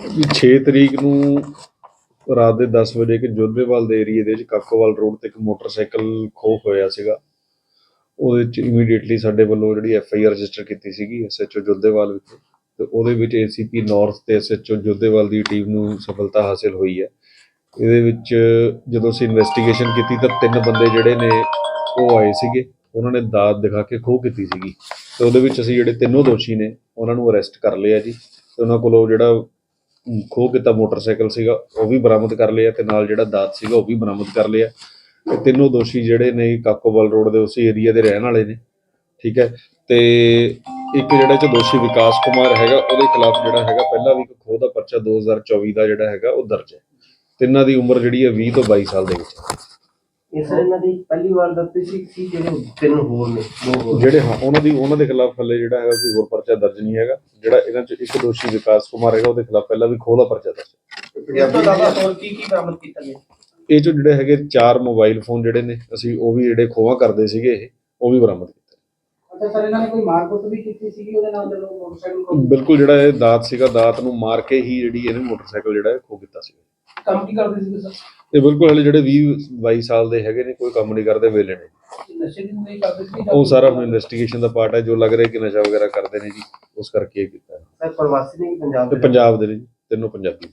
6 ਤਰੀਕ ਨੂੰ ਰਾਤ ਦੇ 10 ਵਜੇ ਕਿ ਜੋਧੇਵਾਲ ਦੇ ਏਰੀਏ ਦੇ ਵਿੱਚ ਕਾਕੋਵਾਲ ਰੋਡ ਤੇ ਇੱਕ ਮੋਟਰਸਾਈਕਲ ਖੋਹ ਹੋਇਆ ਸੀਗਾ। ਉਹਦੇ ਵਿੱਚ ਇਮੀਡੀਏਟਲੀ ਸਾਡੇ ਵੱਲੋਂ ਜਿਹੜੀ ਐਫ ਆਈ ਆਰ ਰਜਿਸਟਰ ਕੀਤੀ ਸੀਗੀ ਐਸਐਚਓ ਜੋਧੇਵਾਲ ਵਿਖੇ ਤੇ ਉਹਦੇ ਵਿੱਚ ਏਸੀਪੀ ਨਾਰਥ ਤੇ ਐਸਐਚਓ ਜੋਧੇਵਾਲ ਦੀ ਟੀਮ ਨੂੰ ਸਫਲਤਾ ਹਾਸਿਲ ਹੋਈ ਹੈ। ਇਹਦੇ ਵਿੱਚ ਜਦੋਂ ਅਸੀਂ ਇਨਵੈਸਟੀਗੇਸ਼ਨ ਕੀਤੀ ਤਾਂ ਤਿੰਨ ਬੰਦੇ ਜਿਹੜੇ ਨੇ ਉਹ ਆਏ ਸੀਗੇ। ਉਹਨਾਂ ਨੇ ਦਾਤ ਦਿਖਾ ਕੇ ਖੋਹ ਕੀਤੀ ਸੀਗੀ। ਤੇ ਉਹਦੇ ਵਿੱਚ ਅਸੀਂ ਜਿਹੜੇ ਤਿੰਨੋਂ ਦੋਸ਼ੀ ਨੇ, ਉਹਨਾਂ ਨੂੰ ਅਰੈਸਟ ਕਰ ਲਿਆ ਜੀ। ਤੇ ਉਹਨਾਂ ਕੋਲੋਂ ਜਿਹੜਾ ਖੋਹ ਕੀਤਾ ਮੋਟਰਸਾਈਕਲ ਸੀਗਾ, ਉਹ ਵੀ ਬਰਾਮਦ ਕਰ ਲਿਆ ਤੇ ਨਾਲ ਜਿਹੜਾ ਦਾਤ ਸੀਗਾ ਉਹ ਵੀ ਬਰਾਮਦ ਕਰ ਲਿਆ। ਇਹ ਤਿੰਨੋਂ ਦੋਸ਼ੀ ਜਿਹੜੇ ਨੇ, ਕਾਕੋਵਾਲ ਰੋਡ ਦੇ ਉਸੇ ਏਰੀਆ ਦੇ ਰਹਿਣ ਵਾਲੇ ਨੇ, ਠੀਕ ਹੈ? ਤੇ ਇੱਕ ਜਿਹੜਾ ਚ ਦੋਸ਼ੀ ਵਿਕਾਸ ਕੁਮਾਰ ਹੈਗਾ, ਉਹਦੇ ਖਿਲਾਫ ਜਿਹੜਾ ਹੈਗਾ, ਪਹਿਲਾਂ ਵੀ ਇੱਕ ਖੋਹ ਦਾ ਪਰਚਾ 2024 ਦਾ ਜਿਹੜਾ ਹੈਗਾ, ਉਹ ਦਰਜ ਹੈ। ਤਿੰਨਾਂ ਦੀ ਉਮਰ ਜਿਹੜੀ ਹੈ 20 ਤੋਂ 22 ਸਾਲ ਦੇ ਵਿੱਚ ਇਹ ਸਰ ਇਹਨਾਂ ਦੀ ਪਹਿਲੀ ਵਾਰ ਦੱਸੀ ਸੀ ਕਿ ਜਿਹੜੇ ਤਿੰਨ ਹੋਰ ਨੇ ਦੋ ਹੋਰ ਜਿਹੜੇ ਹਾਂ ਉਹਨਾਂ ਦੀ ਉਹਨਾਂ ਦੇ ਖਿਲਾਫ ਹੱਲੇ ਜਿਹੜਾ ਹੈਗਾ ਕੋਈ ਹੋਰ ਪਰਚਾ ਦਰਜ ਨਹੀਂ ਹੈਗਾ। ਜਿਹੜਾ ਇਹਨਾਂ ਚ ਇੱਕ ਦੋਸ਼ੀ ਵਿਕਾਸ ਕੁਮਾਰ ਹੈਗਾ ਉਹਦੇ ਖਿਲਾਫ ਪਹਿਲਾਂ ਵੀ ਖੋਹ ਦਾ ਪਰਚਾ ਦਰਜ ਹੈ। ਇਸ ਤੋਂ ਇਲਾਵਾ ਹੋਰ ਕੀ ਕੀ ਬਰਾਮਦ ਕੀਤਾ ਗਿਆ? ਇਹ ਚੋਂ ਜਿਹੜੇ ਹੈਗੇ ਚਾਰ ਮੋਬਾਈਲ ਫੋਨ ਜਿਹੜੇ ਨੇ ਅਸੀਂ ਉਹ ਵੀ ਜਿਹੜੇ ਖੋਵਾ ਕਰਦੇ ਸੀਗੇ ਇਹ ਉਹ ਵੀ ਬਰਾਮਦ ਕੀਤੇ। ਅੱਛਾ ਸਰ ਇਹਨਾਂ ਨੇ ਕੋਈ ਮਾਰਕੁੱਟ ਵੀ ਕੀਤੀ ਸੀਗੀ ਉਹਦੇ ਨਾਲ ਜਦੋਂ ਮੋਟਰਸਾਈਕਲ ਕੋਲ ਬਿਲਕੁਲ ਜਿਹੜਾ ਇਹ ਦਾਤ ਸੀਗਾ ਦਾਤ ਨੂੰ ਮਾਰ ਕੇ ਹੀ ਜਿਹੜੀ ਇਹਨੇ ਮੋਟਰਸਾਈਕਲ ਜਿਹੜਾ ਇਹ ਖੋ ਕੀਤਾ ਸੀ ਕੰਮ ਕੀ ਕਰਦੇ ਸੀਗੇ ਸਰ? ਇਹ ਬਿਲਕੁਲ ਹਲੇ ਜਿਹੜੇ 20 22 ਸਾਲ ਦੇ ਹੈਗੇ ਨੇ ਕੋਈ ਕੰਮ ਨਹੀਂ ਕਰਦੇ ਵੇਲੇ ਨੇ। ਨਸ਼ੇ ਦੀ ਨਹੀਂ ਕਰਦੇ ਸੀ ਜਾਂ ਉਹ ਸਾਰਾ ਹੁਣ ਇਨਵੈਸਟੀਗੇਸ਼ਨ ਦਾ ਪਾਰਟ ਹੈ ਜੋ ਲੱਗ ਰਿਹਾ ਕਿ ਨਸ਼ਾ ਵਗੈਰਾ ਕਰਦੇ ਨੇ ਜੀ ਉਸ ਕਰਕੇ ਇਹ ਕੀਤਾ। ਹੈ। ਸਰ ਪ੍ਰਵਾਸੀ ਨੇ ਕਿ ਪੰਜਾਬ ਦੇ ਪੰਜਾਬ ਦੇ ਨੇ ਜੀ ਤਿੰਨੋਂ ਪੰਜਾਬੀ।